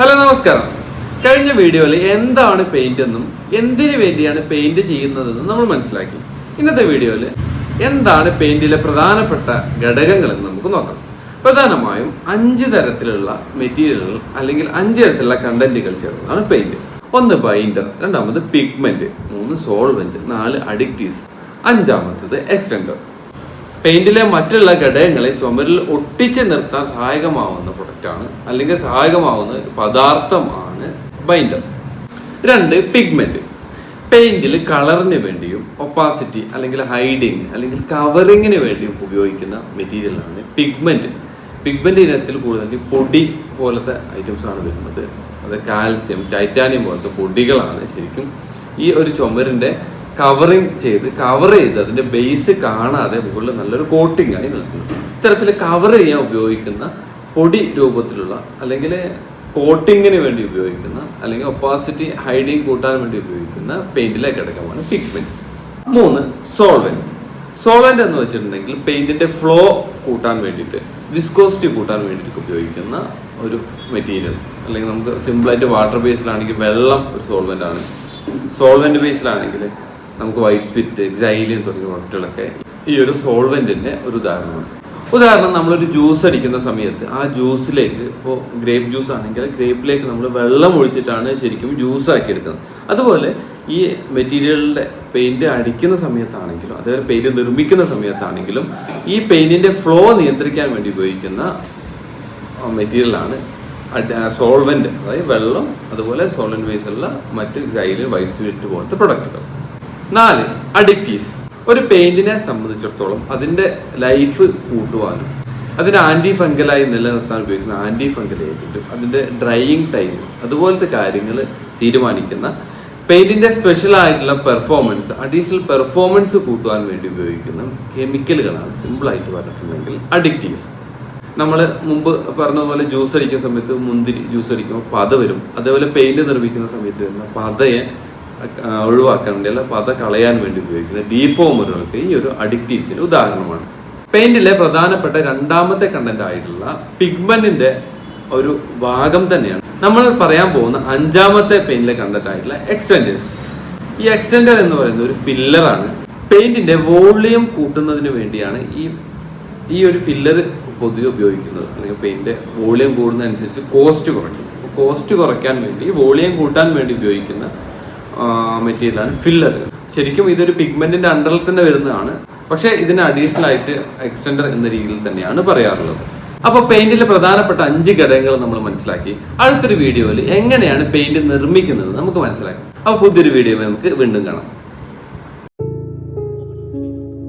Hello നമസ്കാരം. കഴിഞ്ഞ വീഡിയോയിൽ എന്താണ് പെയിന്റ് എന്നും എന്തിനു വേണ്ടിയാണ് പെയിന്റ് ചെയ്യുന്നതെന്നും നമ്മൾ മനസ്സിലാക്കി. ഇന്നത്തെ വീഡിയോയിൽ എന്താണ് പെയിന്റിലെ പ്രധാനപ്പെട്ട ഘടകങ്ങൾ എന്ന് നമുക്ക് നോക്കാം. പ്രധാനമായും അഞ്ച് തരത്തിലുള്ള മെറ്റീരിയലുകൾ അല്ലെങ്കിൽ അഞ്ച് തരത്തിലുള്ള കണ്ടന്റുകൾ ചേർന്നതാണ് പെയിന്റ് ഒന്ന് ബൈൻഡർ രണ്ടാമത് പിഗ്മെന്റ് മൂന്ന് സോൾവെന്റ് നാല് അഡിക്റ്റീവ്സ് അഞ്ചാമത്തത് എക്സ്റ്റൻഡർ പെയിന്റിലെ മറ്റുള്ള ഘടകങ്ങളെ ചുമരിൽ ഒട്ടിച്ച് നിർത്താൻ സഹായകമാവുന്ന പ്രൊഡക്റ്റാണ് അല്ലെങ്കിൽ സഹായകമാവുന്ന പദാർത്ഥമാണ് ബൈൻഡർ രണ്ട് പിഗ്മെന്റ് പെയിന്റിൽ കളറിന് വേണ്ടിയും ഒപ്പാസിറ്റി അല്ലെങ്കിൽ ഹൈഡിങ് അല്ലെങ്കിൽ കവറിങ്ങിന് വേണ്ടിയും ഉപയോഗിക്കുന്ന മെറ്റീരിയലാണ് പിഗ്മെന്റ് പിഗ്മെന്റ് ഇനത്തിൽ കൂടുതൽ പൊടി പോലത്തെ ഐറ്റംസ് ആണ് വരുന്നത്. അത് കാൽസ്യം ടൈറ്റാനിയം പോലത്തെ പൊടികളാണ് ശരിക്കും ഈ ഒരു ചുമരിന്റെ കവറിങ് ചെയ്ത് കവർ ചെയ്ത് അതിന്റെ ബേസ് കാണാതെ മുകളിൽ നല്ലൊരു കോട്ടിംഗ് ആയി നിൽക്കുന്നു. ഇത്തരത്തിൽ കവർ ചെയ്യാൻ ഉപയോഗിക്കുന്ന പൊടി രൂപത്തിലുള്ള അല്ലെങ്കിൽ കോട്ടിങ്ങിന് വേണ്ടി ഉപയോഗിക്കുന്ന അല്ലെങ്കിൽ ഒപ്പാസിറ്റി ഹൈഡിങ് കൂട്ടാൻ വേണ്ടി ഉപയോഗിക്കുന്ന പെയിന്റിലെ ഘടകമാണ് പിഗ്മെന്റ്സ് മൂന്ന് സോൾവെന്റ് സോൾവെന്റ് എന്ന് വെച്ചിട്ടുണ്ടെങ്കിൽ പെയിന്റിന്റെ ഫ്ലോ കൂട്ടാൻ വേണ്ടിയിട്ട് വിസ്കോസിറ്റി കൂട്ടാൻ വേണ്ടിയിട്ട് ഉപയോഗിക്കുന്ന ഒരു മെറ്റീരിയൽ അല്ലെങ്കിൽ നമുക്ക് സിമ്പിളായിട്ട് വാട്ടർ ബേസിലാണെങ്കിൽ വെള്ളം ഒരു സോൾവെന്റ് ആണ്. സോൾവെന്റ് ബേസിലാണെങ്കിൽ നമുക്ക് വൈറ്റ് സ്പിറ്റ് എക്സൈലിയൻ തുടങ്ങിയ പ്രോഡക്റ്റുകളൊക്കെ ഈ ഒരു സോൾവെന്റിന്റെ ഒരു ഉദാഹരണമാണ്. ഉദാഹരണം നമ്മളൊരു ജ്യൂസ് അടിക്കുന്ന സമയത്ത് ആ ജ്യൂസിലേക്ക് ഇപ്പോൾ ഗ്രേപ്പ് ജ്യൂസ് ആണെങ്കിൽ ഗ്രേപ്പിലേക്ക് നമ്മൾ വെള്ളം ഒഴിച്ചിട്ടാണ് ശരിക്കും ജ്യൂസ് ആക്കി എടുക്കുന്നത് അതുപോലെ ഈ മെറ്റീരിയലിന്റെ പെയിന്റ് അടിക്കുന്ന സമയത്താണെങ്കിലും അതേപോലെ പെയിന്റ് നിർമ്മിക്കുന്ന സമയത്താണെങ്കിലും ഈ പെയിന്റിന്റെ ഫ്ലോ നിയന്ത്രിക്കാൻ വേണ്ടി ഉപയോഗിക്കുന്ന മെറ്റീരിയലാണ് സോൾവെന്റ് അതായത് വെള്ളം അതുപോലെ സോൾവെന്റ് ബേസുള്ള മറ്റ് ജൈലിൻ വൈറ്റ് സ്പിരിറ്റ് പോലത്തെ പ്രൊഡക്റ്റുകൾ നാല് അഡിക്റ്റീവ്സ് ഒരു പെയിന്റിനെ സംബന്ധിച്ചിടത്തോളം അതിന്റെ ലൈഫ് കൂട്ടുവാനും അതിന് ആന്റി ഫംഗലായി നിലനിർത്താൻ ഉപയോഗിക്കുന്ന ആന്റി ഫംഗൽ ഏജന്റും അതിന്റെ ഡ്രൈയിങ് ടൈം അതുപോലത്തെ കാര്യങ്ങൾ തീരുമാനിക്കുന്ന പെയിന്റിന്റെ സ്പെഷ്യൽ ആയിട്ടുള്ള പെർഫോമൻസ് അഡീഷണൽ പെർഫോമൻസ് കൂട്ടുവാൻ വേണ്ടി ഉപയോഗിക്കുന്ന കെമിക്കലുകളാണ് സിമ്പിൾ ആയിട്ട് പറഞ്ഞിട്ടുണ്ടെങ്കിൽ അഡിക്റ്റീവ്സ് നമ്മൾ മുമ്പ് പറഞ്ഞതുപോലെ ജ്യൂസ് അടിക്കുന്ന സമയത്ത് മുന്തിരി ജ്യൂസ് അടിക്കുമ്പോൾ പത വരും. അതേപോലെ പെയിന്റ് നിർമ്മിക്കുന്ന സമയത്ത് വരുന്ന പതയെ ഒഴിവാക്കാൻ വേണ്ടി അല്ല പത കളയാൻ വേണ്ടി ഉപയോഗിക്കുന്ന ഡീഫോമറുകൾക്ക് ഈ ഒരു അഡിക്റ്റീവ്സിന് ഉദാഹരണമാണ്. പെയിന്റിലെ പ്രധാനപ്പെട്ട രണ്ടാമത്തെ കണ്ടന്റ് ആയിട്ടുള്ള പിഗ്മെന്റിന്റെ ഒരു ഭാഗം തന്നെയാണ്. നമ്മൾ പറയാൻ പോകുന്ന അഞ്ചാമത്തെ പെയിന്റിലെ കണ്ടന്റ് ആയിട്ടുള്ള എക്സ്റ്റൻഡേഴ്സ് ഈ എക്സ്റ്റൻഡർ എന്ന് പറയുന്ന ഒരു ഫില്ലറാണ് പെയിന്റിന്റെ വോളിയം കൂട്ടുന്നതിന് വേണ്ടിയാണ് ഈ ഈ ഒരു ഫില്ലർ പൊതുവെ ഉപയോഗിക്കുന്നത്. അല്ലെങ്കിൽ പെയിന്റ് വോളിയം കൂടുന്നതനുസരിച്ച് കോസ്റ്റ് കുറയ്ക്കും കോസ്റ്റ് കുറയ്ക്കാൻ വേണ്ടി വോളിയം കൂട്ടാൻ വേണ്ടി ഉപയോഗിക്കുന്ന മെറ്റീരിയലാണ് ഫില്ലർ ശരിക്കും ഇതൊരു പിഗ്മെന്റിന്റെ അണ്ടറിൽ തന്നെ വരുന്നതാണ്. പക്ഷേ ഇതിന് അഡീഷണൽ ആയിട്ട് എക്സ്റ്റൻഡർ എന്ന രീതിയിൽ തന്നെയാണ് പറയാറുള്ളത്. അപ്പോൾ പെയിന്റിലെ പ്രധാനപ്പെട്ട അഞ്ച് ഘടകങ്ങൾ നമ്മൾ മനസ്സിലാക്കി. അടുത്തൊരു വീഡിയോയിൽ എങ്ങനെയാണ് പെയിന്റ് നിർമ്മിക്കുന്നത് നമുക്ക് മനസ്സിലാക്കാം. അപ്പോൾ പുതിയൊരു വീഡിയോ നമുക്ക് വീണ്ടും കാണാം.